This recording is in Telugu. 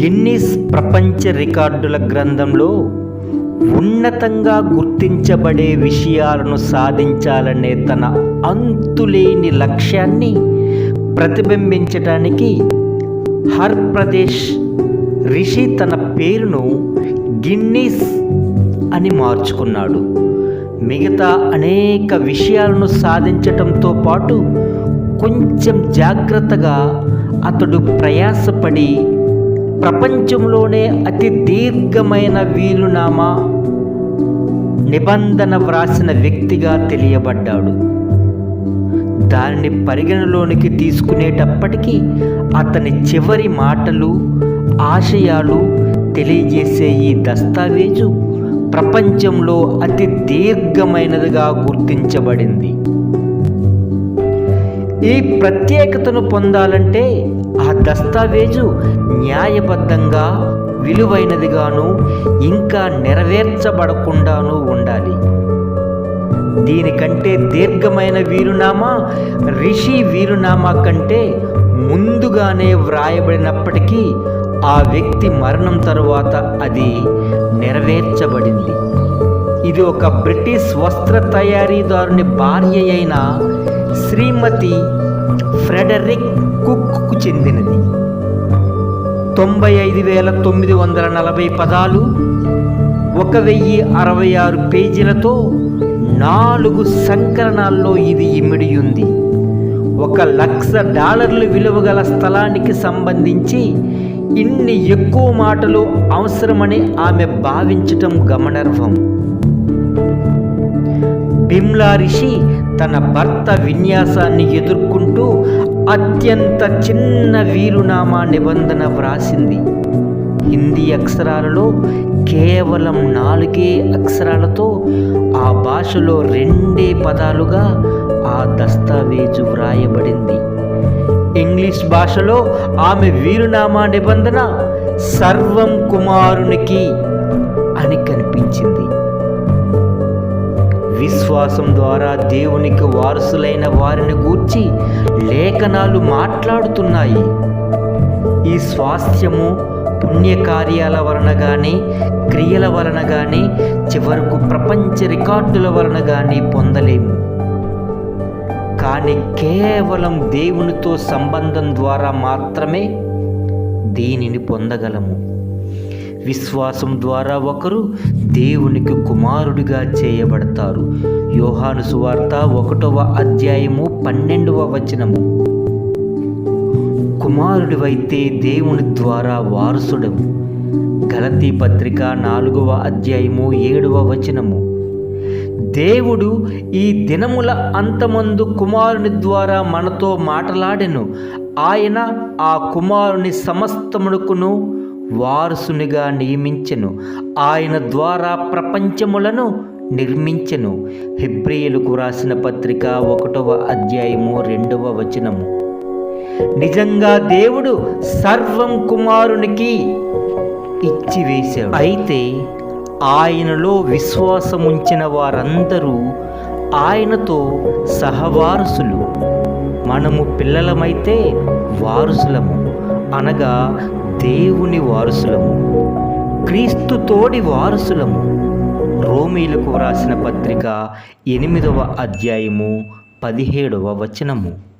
గిన్నీస్ ప్రపంచ రికార్డుల గ్రంథంలో ఉన్నతంగా గుర్తించబడే విషయాలను సాధించాలనే తన అంతులేని లక్ష్యాన్ని ప్రతిబింబించటానికి హర్ ప్రదేశ్ రిషి తన పేరును గిన్నీస్ అని మార్చుకున్నాడు. మిగతా అనేక విషయాలను సాధించటంతో పాటు కొంచెం జాగ్రత్తగా అతడు ప్రయాసపడి ప్రపంచంలోనే అతి దీర్ఘమైన వీలునామా నిబంధన వ్రాసిన వ్యక్తిగా తెలియబడ్డాడు. దానిని పరిగణలోనికి తీసుకునేటప్పటికీ అతని చివరి మాటలు ఆశయాలు తెలియజేసే ఈ దస్తావేజు ప్రపంచంలో అతి దీర్ఘమైనదిగా గుర్తించబడింది. ఈ ప్రత్యేకతను పొందాలంటే ఆ దస్తావేజు న్యాయబద్ధంగా విలువైనదిగాను ఇంకా నెరవేర్చబడకుండాను ఉండాలి. దీనికంటే దీర్ఘమైన వీరునామా రిషి వీరునామా కంటే ముందుగానే వ్రాయబడినప్పటికీ ఆ వ్యక్తి మరణం తరువాత అది నెరవేర్చబడింది. ఇది ఒక బ్రిటిష్ వస్త్ర తయారీదారుని భార్య అయిన శ్రీమతి ఫ్రెడరిక్ కుక్కు చెందినది. తొంభై ఐదు వేల తొమ్మిది వందల నలభై పదాలు ఒక వెయ్యి అరవై ఆరు పేజీలతో నాలుగు సంకలనాల్లో ఇది ఇమిడి ఉంది. ఒక లక్ష డాలర్లు విలువ గల స్థలానికి సంబంధించి ఇన్ని ఎక్కువ మాటలు అవసరమని ఆమె భావించటం గమనార్హం. బిమ్లా రిషి తన భర్త విన్యాసాన్ని ఎదుర్కొంటూ అత్యంత చిన్న వీరునామా నిబంధన వ్రాసింది. హిందీ అక్షరాలలో కేవలం నాలుగే అక్షరాలతో ఆ భాషలో రెండే పదాలుగా ఆ దస్తావేజు వ్రాయబడింది. ఇంగ్లీష్ భాషలో ఆమె వీరునామా నిబంధన సర్వం కుమారునికి అని కనిపించింది. విశ్వాసం ద్వారా దేవునికి వారసులైన వారిని గూర్చి లేఖనాలు మాట్లాడుతున్నాయి. ఈ స్వాస్థ్యము పుణ్యకార్యాల వలన కానీ క్రియల వలన కానీ చివరకు ప్రపంచ రికార్డుల వలన కానీ పొందలేము. కానీ కేవలం దేవునితో సంబంధం ద్వారా మాత్రమే దీనిని పొందగలము. విశ్వాసం ద్వారా ఒకరు దేవునికి కుమారుడిగా చేయబడతారు. యోహాను సువార్త ఒకటవ అధ్యాయము పన్నెండవ వచనము. కుమారుడివైతే దేవుని ద్వారా వారసుడము గలతీ పత్రిక నాలుగవ అధ్యాయము ఏడవ వచనము. దేవుడు ఈ దినముల అంతమందు కుమారుని ద్వారా మనతో మాటలాడెను. ఆయన ఆ కుమారుని సమస్తమునకును వారసునిగా నియమించెను. ఆయన ద్వారా ప్రపంచములను నిర్మించెను. హెబ్రియులకు రాసిన పత్రిక ఒకటవ అధ్యాయము రెండవ వచనము. నిజంగా దేవుడు సర్వం కుమారునికి ఇచ్చివేశాడు. అయితే ఆయనలో విశ్వాసముంచిన వారందరూ ఆయనతో సహవారసులు. మనము పిల్లలమైతే వారసులము అనగా దేవుని వారసులము క్రీస్తు తోడి వారసులము. రోమీలకు వ్రాసిన పత్రిక ఎనిమిదవ అధ్యాయము పదిహేడవ వచనము.